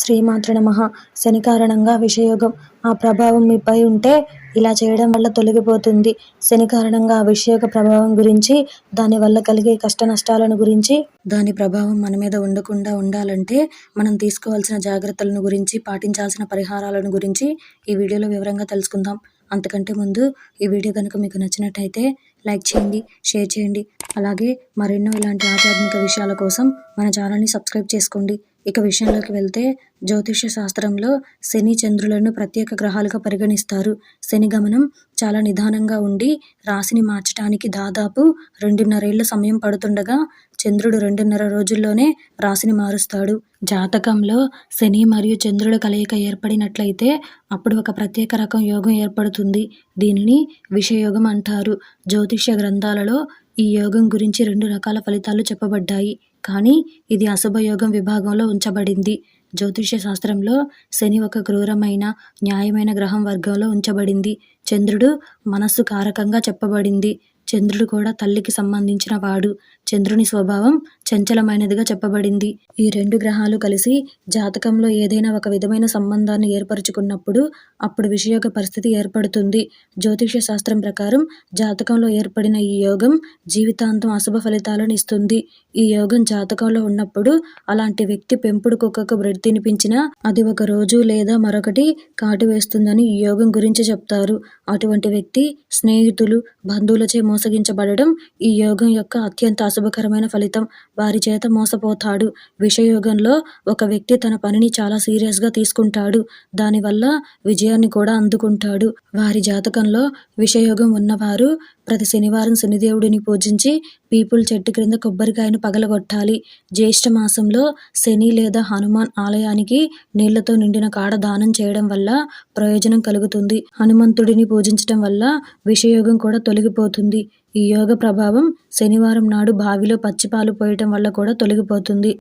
శ్రీమాతృ నమః. శని కారణంగా విషయోగం ఆ ప్రభావం మీపై ఉంటే ఇలా చేయడం వల్ల తొలగిపోతుంది. శని కారణంగా ఆ విషయోగ ప్రభావం గురించి దానివల్ల కలిగే కష్ట నష్టాలను గురించి దాని ప్రభావం మన మీద ఉండకుండా ఉండాలంటే మనం తీసుకోవాల్సిన జాగ్రత్తలను గురించి పాటించాల్సిన పరిహారాలను గురించి ఈ వీడియోలో వివరంగా తెలుసుకుందాం. అంతకంటే ముందు ఈ వీడియో కనుక మీకు నచ్చినట్టయితే లైక్ చేయండి షేర్ చేయండి. అలాగే మరెన్నో ఇలాంటి ఆధ్యాత్మిక విషయాల కోసం మన ఛానల్ని సబ్స్క్రైబ్ చేసుకోండి. ఇక విషయంలోకి వెళ్తే జ్యోతిష్య శాస్త్రంలో శని చంద్రులను ప్రత్యేక గ్రహాలుగా పరిగణిస్తారు. శని గమనం చాలా నిదానంగా ఉండి రాశిని మార్చడానికి దాదాపు రెండున్నరేళ్ళ సమయం పడుతుండగా చంద్రుడు రెండున్నర రోజుల్లోనే రాశిని మారుస్తాడు. జాతకంలో శని మరియు చంద్రుల కలయిక ఏర్పడినట్లయితే అప్పుడు ఒక ప్రత్యేక రకం యోగం ఏర్పడుతుంది. దీనిని విషయోగం అంటారు. జ్యోతిష్య గ్రంథాలలో ఈ యోగం గురించి రెండు రకాల ఫలితాలు చెప్పబడ్డాయి. కానీ ఇది అశుభయోగం విభాగంలో ఉంచబడింది. జ్యోతిష్య శాస్త్రంలో శని ఒక క్రూరమైన న్యాయమైన గ్రహం వర్గంలో ఉంచబడింది. చంద్రుడు మనస్సు కారకంగా చెప్పబడింది. చంద్రుడు కూడా తల్లికి సంబంధించిన వాడు. చంద్రుని స్వభావం చంచలమైనదిగా చెప్పబడింది. ఈ రెండు గ్రహాలు కలిసి జాతకంలో ఏదైనా ఒక విధమైన సంబంధాన్ని ఏర్పరచుకున్నప్పుడు అప్పుడు విషయోగ పరిస్థితి ఏర్పడుతుంది. జ్యోతిష శాస్త్రం ప్రకారం జాతకంలో ఏర్పడిన ఈ యోగం జీవితాంతం అశుభ ఫలితాలను ఇస్తుంది. ఈ యోగం జాతకంలో ఉన్నప్పుడు అలాంటి వ్యక్తి పెంపుడు కుక్కకు బ్రెడ్ తినిపించినా అది ఒక రోజు లేదా మరొకటి కాటు వేస్తుందని ఈ యోగం గురించి చెప్తారు. అటువంటి వ్యక్తి స్నేహితులు బంధువులచే మోసగించబడడం ఈ యోగం యొక్క అత్యంత అశుభకరమైన ఫలితం. వారి చేత మోసపోతాడు. విషయోగంలో ఒక వ్యక్తి తన పనిని చాలా సీరియస్గా తీసుకుంటాడు. దానివల్ల విజయాన్ని కూడా అందుకుంటాడు. వారి జాతకంలో విషయోగం ఉన్నవారు ప్రతి శనివారం శనిదేవుడిని పూజించి పీపుల్ చెట్టు క్రింద కొబ్బరికాయను పగలగొట్టాలి. జ్యేష్ఠ మాసంలో శని లేదా హనుమాన్ ఆలయానికి నీళ్ళతో నిండిన కాడ దానం చేయడం వల్ల ప్రయోజనం కలుగుతుంది. హనుమంతుడిని పూజించడం వల్ల విషయోగం కూడా తొలగిపోతుంది. ఈ యోగ ప్రభావం శనివారం నాడు బావిలో పచ్చిపాలు పోయటం వల్ల కూడా తొలగిపోతుంది.